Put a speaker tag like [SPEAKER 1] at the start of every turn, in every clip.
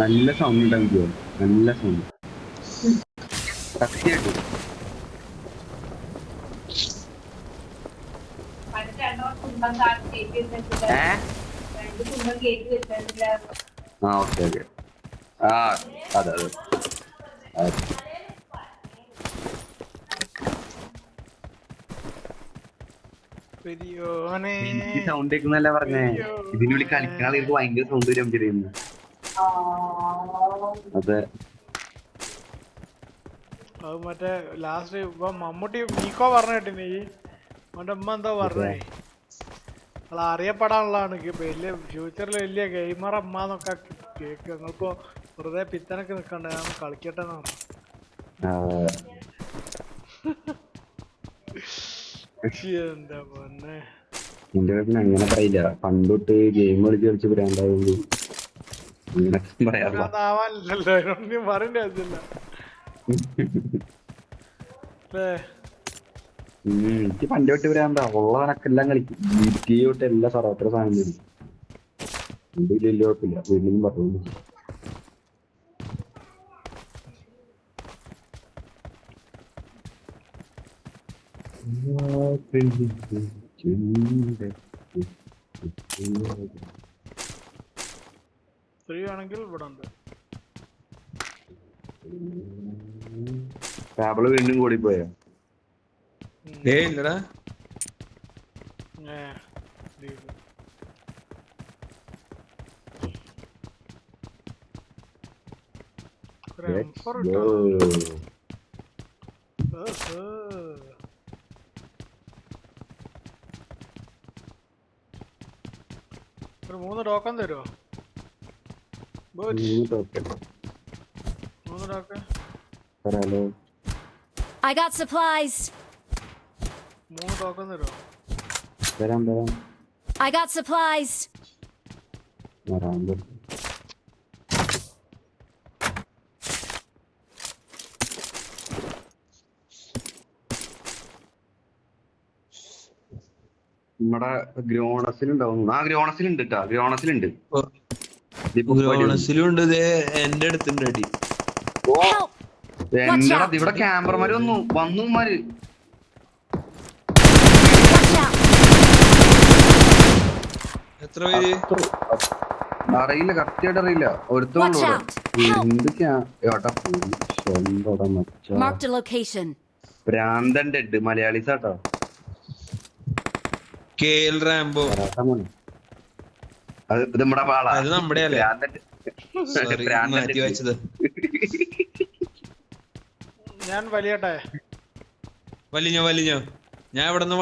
[SPEAKER 1] നല്ല സൗണ്ട് ഉണ്ടാവും നല്ല സൗണ്ട് ആ ഓക്കെ ഓക്കെ. ആ അതെ അതെ. സൗണ്ട് കേൾക്കുന്നല്ല പറഞ്ഞേ? ഇതിനുള്ളിൽ കളിക്കണ ഭയങ്കര സൗണ്ട് വരും ചെയ്യുന്നു അതെ.
[SPEAKER 2] അത് മറ്റേ ലാസ്റ്റ് ഇപ്പൊ മമ്മൂട്ടി പറഞ്ഞു പറഞ്ഞ കേട്ടിനി അവന്റെ അമ്മ എന്താ പറഞ്ഞേ. അത്. അറിയപ്പെടാനുള്ളതാണ്. വലിയ ഫ്യൂച്ചറിൽ വലിയ ഗെയിമർ അമ്മ എന്നൊക്കെ കേക്ക്. ഞങ്ങളിപ്പോ വെറുതെ പിത്തനൊക്കെ നിക്കണ്ട? ഞാൻ കളിക്കട്ടെ എന്ന് പറഞ്ഞു
[SPEAKER 1] ആ,
[SPEAKER 2] എന്താ പൊന്നെ?
[SPEAKER 1] എന്റെ വീട്ടിൽ അങ്ങനെ പറയില്ല. പണ്ടൊട്ട് ഗെയിം കളിച്ച് കളിച്ച് എനിക്ക് പണ്ട് തൊട്ട് ഭ്രാന്താ ഉള്ള കണക്കെല്ലാം കളിക്കും. ടി തൊട്ട് എല്ലാ സർവത്ര സാധനം തരും? വലിയ കുഴപ്പമില്ല. വീട്ടിലും പറഞ്ഞു
[SPEAKER 2] ത്രീ ആണെങ്കിൽ ഇവിടെ ഉണ്ട്
[SPEAKER 1] ടാബിൾ വീണ്ടും കൂടി പോയോ
[SPEAKER 3] ഏ ഇല്ലടാ
[SPEAKER 2] മൂന്ന് ടോക്കൺ തരുമോ
[SPEAKER 4] I got supplies.
[SPEAKER 2] മൂന്ന് ടോക്കൺ
[SPEAKER 1] തരാം തരാം
[SPEAKER 4] I got supplies.
[SPEAKER 1] വരാം നമ്മടെ ഗ്രോണസിലുണ്ടാവും. ആ ഗ്രോണസിലുണ്ട് കേട്ടോ ഗ്രോണസിലുണ്ട്. വരും.
[SPEAKER 3] ഗ്രോണസിലും എന്റെ അടുത്തുണ്ട് അടി.
[SPEAKER 1] ഇവിടെ ക്യാമറമാര് വന്നു. വന്നുമാര്
[SPEAKER 3] എത്ര
[SPEAKER 1] അറിയില്ല കറക്റ്റ് ആയിട്ട് അറിയില്ല ഒരുത്തോളം
[SPEAKER 4] എന്തൊക്കെയാ
[SPEAKER 1] ഭ്രാന്തൻ ഡെഡ് മലയാളീസാട്ടോ.
[SPEAKER 3] K L Rambo.
[SPEAKER 1] അത് നമ്മുടെ
[SPEAKER 3] അത്
[SPEAKER 2] ഞാൻ വലിയട്ടെ?
[SPEAKER 3] വലിഞ്ഞോ വലിഞ്ഞോ. ഞാൻ ഇവിടെ നിന്ന്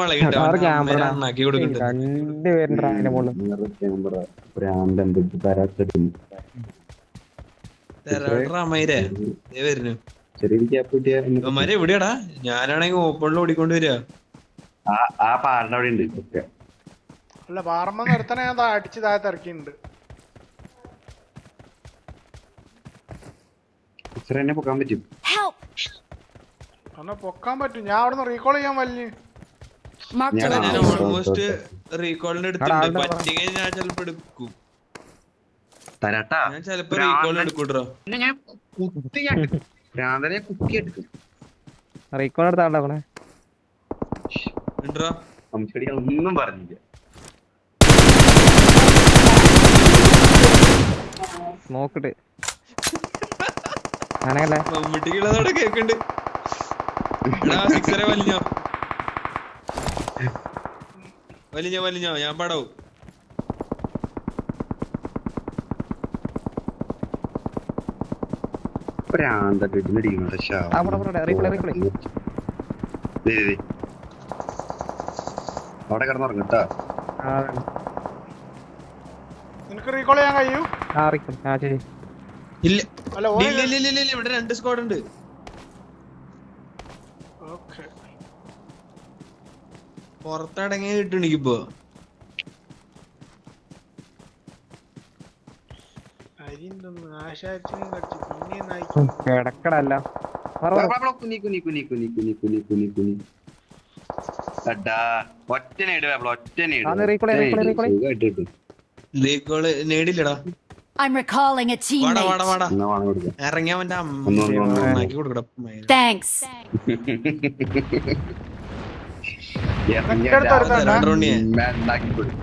[SPEAKER 3] ഞാനാണെങ്കിൽ ഓപ്പണിൽ ഓടിക്കൊണ്ട് വരിക.
[SPEAKER 1] ആ പാടിനവിടെ ഉണ്ട്.
[SPEAKER 2] അല്ല വാർമ നിർത്തണ ഞാൻ അടിച്ച് താഴത്ത് ഇറക്കിയിട്ടുണ്ട്.
[SPEAKER 1] ഇത്ര പൊക്കാൻ പറ്റും.
[SPEAKER 2] പൊക്കാൻ പറ്റും. ഞാൻ അവിടെ നിന്ന് റീകോൾ ചെയ്യാൻ വലിയ.
[SPEAKER 3] ഞാൻ. ഓൾമോസ്റ്റ് റീകോളിന്റെ പറ്റിയ ഞാൻ ചിലപ്പോ എടുക്കും.
[SPEAKER 1] തരാട്ടാ.
[SPEAKER 3] ഞാൻ ചിലപ്പോ റീകോൾ എടുക്കൂട്ടോ
[SPEAKER 1] ഞാൻ കുത്തി ഞാൻ എടുക്കും. ഭ്രാന്തനെ കുക്കി എടുക്കും.
[SPEAKER 5] റീകോൾ
[SPEAKER 1] ഒന്നും പറഞ്ഞില്ല.
[SPEAKER 5] നോക്കട്ട്. ആണല്ലേ
[SPEAKER 3] മമ്മൂട്ടിക്കുള്ളതോടെ എടാ സിക്സറെ വലിഞ്ഞോ? വലിഞ്ഞോ വലിഞ്ഞോ? ഞാൻ പടവും.
[SPEAKER 1] അവിടെ
[SPEAKER 2] നിനക്ക് റീകോൾ ചെയ്യാൻ കഴിയൂ?
[SPEAKER 5] ആറിക്കും ആ
[SPEAKER 3] ഇല്ല. ഇവിടെ രണ്ട് സ്ക്വാഡ് ഉണ്ട്.
[SPEAKER 5] കിടക്കടല്ല.
[SPEAKER 1] ഒറ്റ നേടുക ഒറ്റ
[SPEAKER 3] നേടുക നേടില്ലടാ
[SPEAKER 4] I'm recalling a
[SPEAKER 3] വാടാ വാടാ
[SPEAKER 4] teammate.
[SPEAKER 3] വാടാ
[SPEAKER 1] എന്നാ വാങ്ങി കൊടുക്കാം
[SPEAKER 3] ഇറങ്ങി അവന്റെ
[SPEAKER 1] ഒന്ന് ഒന്ന് ഒന്ന് ഒന്ന്.
[SPEAKER 3] അമ്മയ്ക്ക് കൊടുക്കടാ
[SPEAKER 4] Thanks.
[SPEAKER 2] ഇതൊക്കെ എടുത്ത് എടുത്തോണ്ടാ?
[SPEAKER 3] രണ്ട് റൗണ്ടിയെ.
[SPEAKER 1] ഉണ്ടാക്കി കൊടുക്കും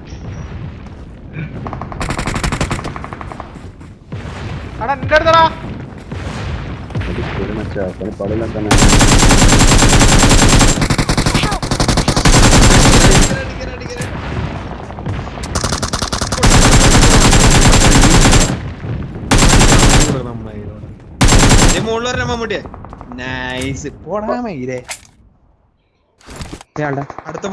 [SPEAKER 2] എടാ എന്റെ അടുത്തടാ
[SPEAKER 1] ഒരു മച്ചാ പണിപ്പാടില്ല തന്നെ
[SPEAKER 3] മുകളിൽ വരണ മമ്മൂട്ടിയെ നൈസ് പോടാ മയിലേ അടുത്ത.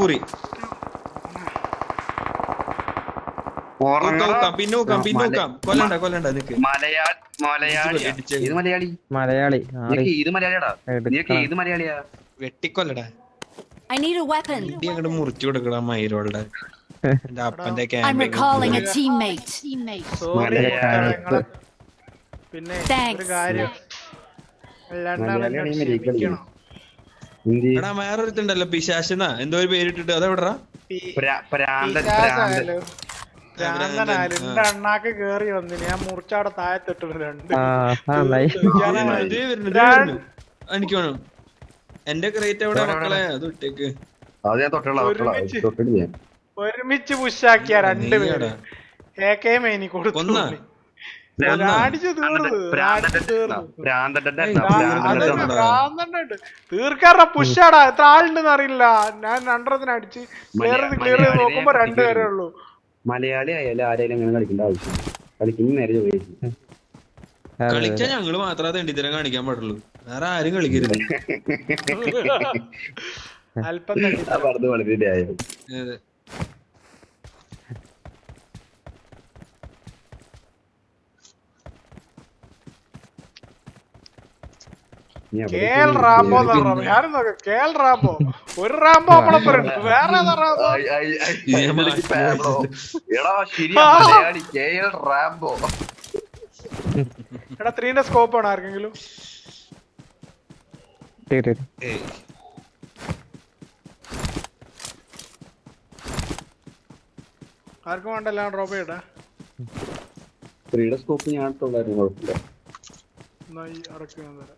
[SPEAKER 1] മലയാളിയാ?
[SPEAKER 3] വെട്ടിക്കൊല്ലടാ.
[SPEAKER 4] I need a weapon.
[SPEAKER 3] ഇടി അങ്ങോട്ട് മുറിച്ചു കൊടുക്കടാ മയിലോളുടെ അപ്പന്റെ
[SPEAKER 2] പിന്നെ കാര്യം.
[SPEAKER 3] എടാ വേറൊരുത്തുണ്ടല്ലോ പിശാശെന്നാ എന്തോ ഒരു പേരിട്ടിട്ട്. അതെവിടാ
[SPEAKER 2] അണ്ണാക്ക് കേറി വന്നിന്. ഞാൻ മുറിച്ചവിടെ രണ്ട്.
[SPEAKER 3] വരുന്നു ഇതേ വരുന്നു. എനിക്ക് വേണം. എന്റെ ക്രേറ്റ് എവിടെ? മക്കളെ അത് ഇട്ടേക്ക്
[SPEAKER 1] അത് ഞാൻ തൊട്ടുള്ള തൊട്ടുള്ള
[SPEAKER 2] ഒരുമിച്ച്. പുഷാക്കിയ രണ്ടുപേരും. എ കെ മേനി കൊടുത്തു തീർക്കാറ പുഷാടാ. എത്ര ആളുണ്ടെന്ന് അറിയില്ല. ഞാൻ രണ്ടെണ്ണത്തിന് അടിച്ച് ക്ലിയർ
[SPEAKER 1] മലയാ-
[SPEAKER 2] ക്ലിയർ ചെയ്ത് നോക്കുമ്പോ രണ്ടുപേരേ. ഉള്ളൂ.
[SPEAKER 1] മലയാളി ആയാലും ആരെയും അങ്ങനെ കളിക്കേണ്ട ആവശ്യം കളിക്കുന്ന നേരെ ചോദിച്ചു
[SPEAKER 5] കളിക്കാൻ
[SPEAKER 3] കളിച്ചാ ഞങ്ങൾ മാത്രമേ തെണ്ടിത്തരം കാണിക്കാൻ പാടുള്ളൂ. വേറെ ആരും കളിക്കരുത്.
[SPEAKER 2] അല്പം
[SPEAKER 1] ആ വളരെ ന്യായം പോയി
[SPEAKER 2] റാംബോ
[SPEAKER 1] കേറി
[SPEAKER 2] എന്ന് പറഞ്ഞ? ഞാനും റാംബോ ഒരു റാംബോ നമ്മളൊപ്പം വേറെ റാംബോ.
[SPEAKER 1] എടാ
[SPEAKER 2] ത്രീന്റെ സ്കോപ്പ് ആണ് ആർക്കെങ്കിലും. ആർക്കും വേണ്ടല്ല ഡ്രോപ്പ്
[SPEAKER 1] ത്രീയുടെ സ്കോപ്പ് ഞാൻ ഇട്ടുള്ളായിരുന്നു കുഴപ്പമില്ല
[SPEAKER 2] എന്നാ ഈ ഇറക്കി ഞാൻ തരാം.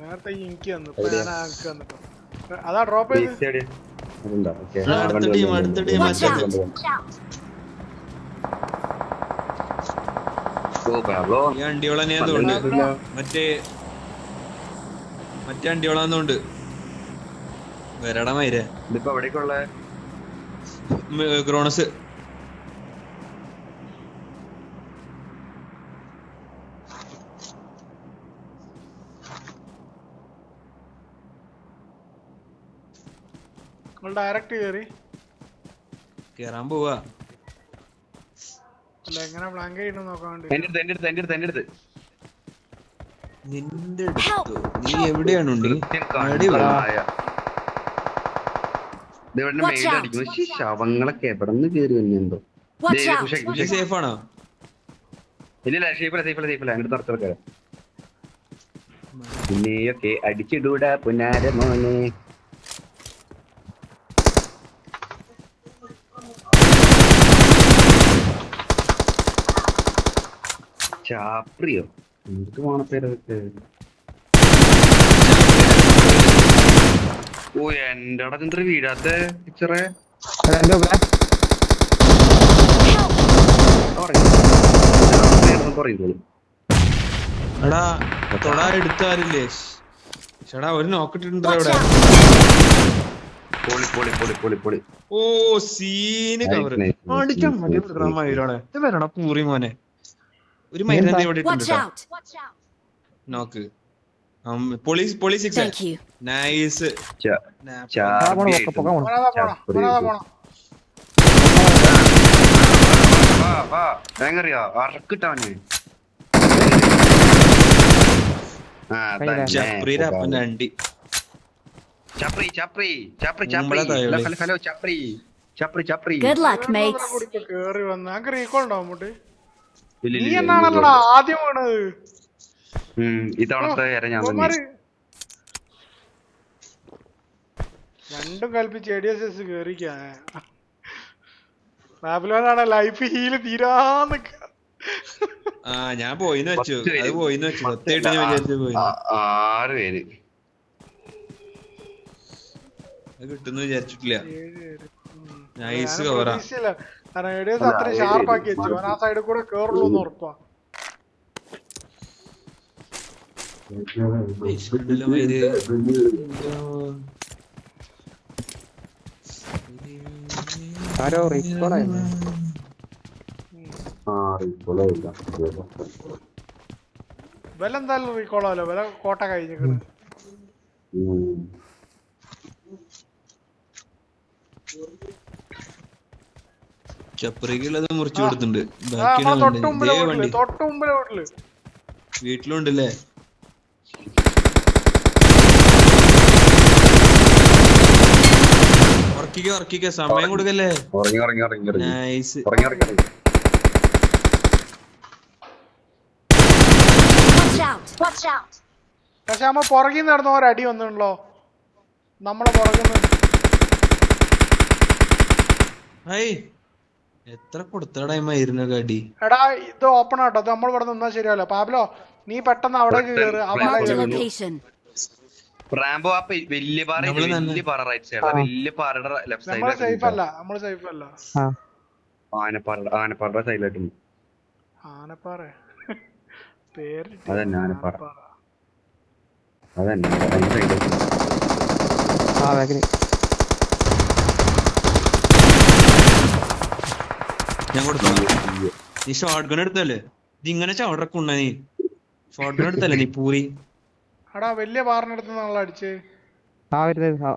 [SPEAKER 2] നേരത്തെ എനിക്ക് തന്നു ഇപ്പൊ ആൾക്ക് തന്നിട്ടോ അതാ ഡ്രോപ്പ് ചെയ്ത്.
[SPEAKER 3] അടുത്ത
[SPEAKER 1] ടീം
[SPEAKER 3] അടുത്ത
[SPEAKER 1] ടീം.
[SPEAKER 3] ഈ
[SPEAKER 1] പന്ത്രണ്ടില്ല.
[SPEAKER 3] മറ്റേ മറ്റേ അണ്ടിയോളാന്നോണ്ട് വരടാ മൈരെ.
[SPEAKER 1] ഇതിപ്പോ എവിടേക്കുള്ള?
[SPEAKER 3] ക്രോണസ്.
[SPEAKER 2] ഡയറക്റ്റ് കേറി.
[SPEAKER 3] കേറാൻ പോവാ.
[SPEAKER 2] അല്ല എങ്ങനെ ബ്ലാങ്ക് ചെയ്യണം നോക്കാൻ വേണ്ടി?
[SPEAKER 1] എന്റെ അടുത്ത് എന്റെ അടുത്ത് എന്റെ അടുത്ത് എന്റെ അടുത്ത്
[SPEAKER 3] നിന്റെ അടുത്തോ നീ എവിടെയാണ്
[SPEAKER 1] ശവങ്ങളെ ശവങ്ങളൊക്കെ എവിടെ നിന്ന് കയറി വന്നെന്തോ
[SPEAKER 4] Watch
[SPEAKER 1] ദേ,
[SPEAKER 4] out.
[SPEAKER 1] ഉഷ, ഉഷ.
[SPEAKER 3] നീ സേഫ് ആണോ?
[SPEAKER 1] ഇല്ലില്ല സേഫല്ല സേഫല്ല സേഫല്ല അങ്ങോട്ട് തുറച്ചെടുക്കാം പിന്നെയൊക്കെ അടിച്ചിടൂടാ പുനാര മോനെ. ചാപ്രിയോ. എന്ത് പോണ പേരൊക്കെ ഓ എന്റെ അടച്ചെന്തൊരു വീടാത്ത പിക്ചറെ പിക്ചറേ
[SPEAKER 3] എടാ തൊടാ എടുത്താരില്ലേ ചേടാ ഒരു നോക്കിട്ടുണ്ടോ ഇവിടെ?
[SPEAKER 1] പൊളി പൊളി പൊളി പൊളി പൊളി.
[SPEAKER 3] ഓ സീന് കവർ അടിക്കാൻ മതി ഇത് വരണ പൂറി മോനെ? ഒരു മൈരനെ ഇവിടെ
[SPEAKER 4] Watch
[SPEAKER 3] ഇട്ടുണ്ട് നോക്ക്. Police police six. നൈസ്
[SPEAKER 1] ഭയങ്കരയോ
[SPEAKER 3] അപ്പന്റെ അണ്ടി
[SPEAKER 1] ചപ്രി ചപ്രി ചപ്രി ചപ്രി ഹലോ ചപ്രി. ചപ്രി ചപ്രി.
[SPEAKER 4] Good luck, mates.
[SPEAKER 2] കേറി വന്ന്. ഞങ്ങക്ക് റീകോൾ ഉണ്ടാവും നീ എന്നാണല്ലോടാ ആദ്യം വീണത്
[SPEAKER 1] ഇത്തവണത്തെ
[SPEAKER 2] രണ്ടും കൽപ്പിച്ച് എ ഡി എസ് എസ് കേറിക്കാ ബാബിലോനാണ് ലൈഫ് ഹീൽ തീരാന്ന്
[SPEAKER 3] ആ ഞാൻ പോയിന്ന് വെച്ചു അത് പോയിന്ന് വെച്ചു സത്യമായിട്ട് ഞാൻ വിചാരിച്ചു പോയി
[SPEAKER 1] ആറ് പേര്
[SPEAKER 3] കിട്ടുന്നു വിചാരിച്ചിട്ടില്ല. നൈസ് കവറാ
[SPEAKER 2] പ്രതീക്ഷിച്ചില്ല. അത്ര
[SPEAKER 1] പേര്.
[SPEAKER 2] വെച്ചു. അവൻ ആ സൈഡിൽ കൂടെ കേറുള്ളൂ എന്ന് ഉറപ്പാ.
[SPEAKER 5] ആരോ റീകോൾ ആയിരുന്നു.
[SPEAKER 1] ആ
[SPEAKER 2] വില എന്തായാലും റീകോളാലോ വില കോട്ട കഴിഞ്ഞിക്കണ്
[SPEAKER 3] ചപ്പറിക്കുള്ളത് മുറിച്ചു കൊടുത്തിട്ടുണ്ട്
[SPEAKER 2] ആ നമ്മളെ തൊട്ട്
[SPEAKER 3] ബാക്കിയാണ്
[SPEAKER 2] മുമ്പിലെ
[SPEAKER 3] ഇതേ
[SPEAKER 2] വീട്ടിൽ
[SPEAKER 3] വണ്ടി
[SPEAKER 2] മുമ്പിലെ വീട്ടിൽ
[SPEAKER 3] വീട്ടിലുണ്ടല്ലേ? ഉറക്കിക്ക ഉറക്കിക്ക. സമയം കൊടുക്കല്ലേ? നൈസ്!
[SPEAKER 2] പക്ഷെ നമ്മ പുറകിൽ നടന്ന ഒരടി വന്നിട്ടുണ്ടോ നമ്മളെ പുറകിൽ നിന്ന്.
[SPEAKER 3] എത്ര കൊടുത്ത ടൈമായിരുന്നു കടി?
[SPEAKER 2] എടാ ഇത് ഓപ്പൺ ആട്ടോ. അത് നമ്മൾ ഇവിടെ നിന്നാ ശരിയല്ല പാബ്ലോ നീ പെട്ടെന്ന് അവിടെ കയറ് അവിടെ
[SPEAKER 4] Marked a
[SPEAKER 2] കേറ്.
[SPEAKER 4] location.
[SPEAKER 1] റാംബോ ആ പെ- വലിയ പാറ
[SPEAKER 3] നമ്മൾ
[SPEAKER 1] ഇല്ലേ?
[SPEAKER 3] തന്നെ.
[SPEAKER 1] വലിയ പാറ റൈറ്റ് സൈഡ് വലിയ പാറയുടെ ലെഫ്റ്റ്
[SPEAKER 2] നമ്മൾ സേഫ്
[SPEAKER 1] സൈഡിലായിട്ട്
[SPEAKER 2] അല്ല. നമ്മൾ സേഫ് അല്ല.
[SPEAKER 5] ആ.
[SPEAKER 1] ആനപ്പാറ ആനപ്പാറയുടെ സൈഡിലായിട്ട്
[SPEAKER 2] ആനപ്പാറ. പേര്
[SPEAKER 1] അതന്നെ, ആനപ്പാറ. അതന്നെ.
[SPEAKER 5] ആ ബാക്കിൽ
[SPEAKER 3] ഞാൻ കൊടുത്തു? നീ ഷോർട്ട് ഗൺ എടുത്തല്ലേ? ഇത് ഇങ്ങനെ ചവിടക്കുണ്ട നീ. ഷോർട്ട് ഗൺ എടുത്തല്ലേ നീ പൂരി?
[SPEAKER 2] അടാ വലിയ പാറിനടുത്ത് നമ്മളെ അടിച്ച്.
[SPEAKER 5] ആ വരുന്നത് ആ.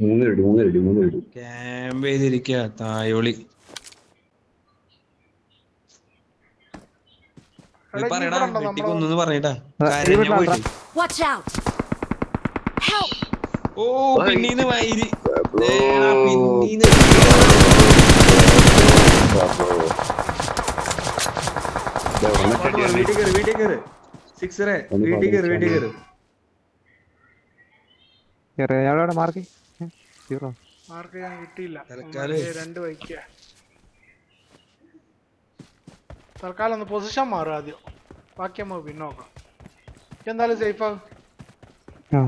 [SPEAKER 1] മൂന്ന് എടു മൂന്ന് എടു മൂന്ന് എടു
[SPEAKER 3] ക്യാമ്പ് ചെയ്തിരിക്ക തായോളി. പറയടാ
[SPEAKER 2] ഇവിടെ ഉണ്ടോ
[SPEAKER 3] വെട്ടി
[SPEAKER 2] നമ്മളെ-
[SPEAKER 3] കൊന്നു പറഞ്ഞിട്ടാ
[SPEAKER 5] ആ,
[SPEAKER 3] കരഞ്ഞ
[SPEAKER 5] ഇവിടെ
[SPEAKER 3] പോയിട്ട്! ഓ പിന്നീന്ന് വൈരി. പിന്നീന്ന്
[SPEAKER 5] മാർക്ക് സീറോ
[SPEAKER 2] മാർക്ക് ഞാൻ കിട്ടിയില്ല
[SPEAKER 3] തൽക്കാലം.
[SPEAKER 2] രണ്ട് വയ്ക്ക തൽക്കാലം ഒന്ന് പൊസിഷൻ മാറും ആദ്യം. ബാക്കി നമുക്ക് പിന്നെ നോക്കാം. എന്തായാലും സേഫ് ആകും
[SPEAKER 5] ആ.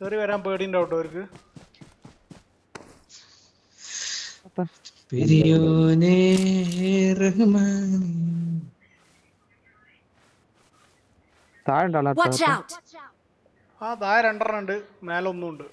[SPEAKER 2] കയറി വരാൻ പേടിയുണ്ടോ അവർക്ക്?
[SPEAKER 3] പെരിയോനേ റഹ്മാനേ.
[SPEAKER 5] താഴെ!
[SPEAKER 2] ആ താഴെ രണ്ടെണ്ണം ഉണ്ട്. മേലെ ഒന്നും ഉണ്ട്.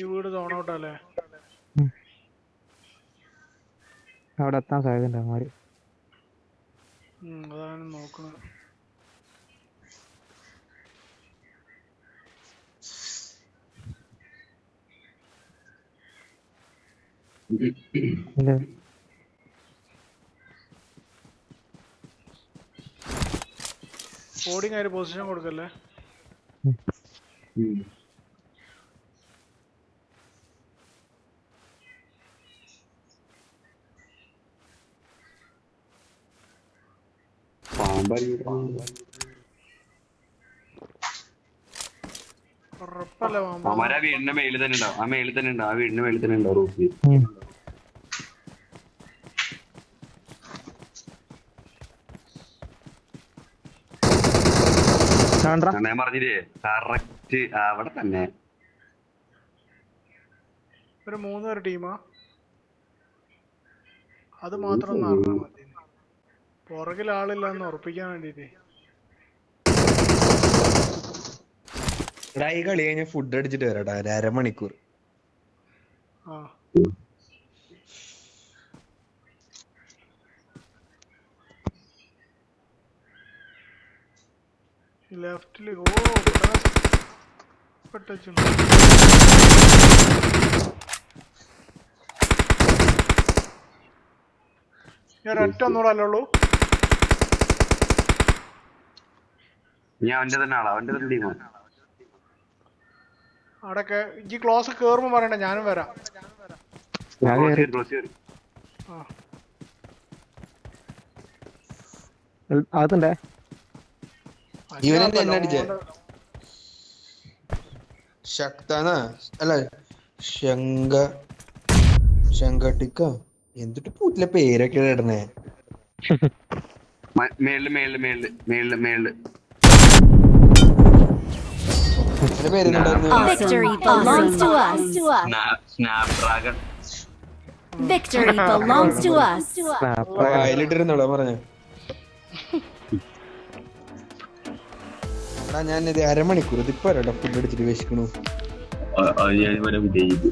[SPEAKER 2] ഈ വീട് തോണോട്ടല്ലേ
[SPEAKER 5] അവിടെ എത്താൻ സാധ്യത ഉണ്ട് അവന്മാര്
[SPEAKER 2] അതാണ് നോക്കുന്നത് ബോർഡിങ് ആയിട്ട് പൊസിഷൻ കൊടുക്കല്ലേ?
[SPEAKER 1] ആ വീടിന്റെ മേളിൽ തന്നെ ഉണ്ടാവും ആ മേളിൽ തന്നെ ഉണ്ടാവും ആ വീടിന്റെ മേളിൽ തന്നെ ഉണ്ടാവും റൂഫിൽ. ഞാൻ പറഞ്ഞില്ലേ കറക്റ്റ് അവിടെ തന്നെ.
[SPEAKER 2] ഒരു മൂന്ന് പേര് ടീമാ അത് മാത്രം മതി. പുറകിൽ ആളില്ലെന്ന് ഉറപ്പിക്കാൻ വേണ്ടിട്ട്.
[SPEAKER 3] ഈ കളി കഴിഞ്ഞ ഫുഡ് അടിച്ചിട്ട് വരാട്ടാ ഒരു അരമണിക്കൂർ.
[SPEAKER 2] ആ. ലെഫ്റ്റിൽ ഓ പെട്ടുണ്ട് ഞാൻ ഒറ്റ ഒന്നുകൂടെ അല്ലേ
[SPEAKER 1] ഞാൻ അവന്റെ തന്നെ ആളാ അവന്റെ തന്നെ ടീമാണ്
[SPEAKER 2] അവിടെയൊക്കെ ഈ ക്ലോസ് കേറുമ്പോ പറയണ്ട ഞാനും വരാം.
[SPEAKER 3] എന്നെ അടിച്ചേ?
[SPEAKER 2] ശക്തനാ
[SPEAKER 3] ശക്താനാ അല്ല ശങ്ക ശങ്കട്ടിക്ക എന്തിട്ട് പൂത്തിലെ പേരൊക്കെ ഇടണേ?
[SPEAKER 1] മേളിൽ മേളിൽ മേളിൽ
[SPEAKER 3] മേളിൽ മേളിൽ.
[SPEAKER 4] Victory belongs to us.
[SPEAKER 1] Snapdragon
[SPEAKER 4] Victory belongs to us.
[SPEAKER 3] വായിലിട്ടിരുന്നോളാ പറഞ്ഞ. എടാ ഞാൻ ഇത് അരമണിക്കൂർ ഇതിപ്പോ ഫുഡ് അടിച്ചിട്ട് വിശക്കണു?
[SPEAKER 1] വിജയിച്ചു.